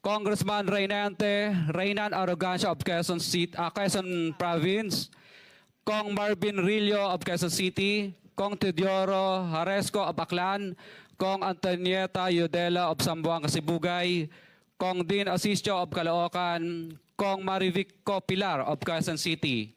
Congressman Reynante Reynan Arrogancia of Quezon, City, ah, Quezon Province, Kong Marvin Rillo of Quezon City, Kong Teodoro Haresco of Aklan, Kong Antonieta Yudela of Sambuanga, Sibugay, Kong Dean Asisio of Caloocan, Kong Marivic Pilar of Quezon City.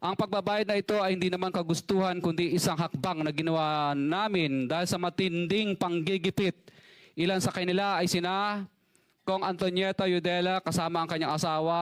Ang pagbabayad na ito ay hindi naman kagustuhan kundi isang hakbang na ginawa namin dahil sa matinding panggigipit. Ilan sa kanila ay sina Kong Antonieta Yudela kasama ang kanyang asawa,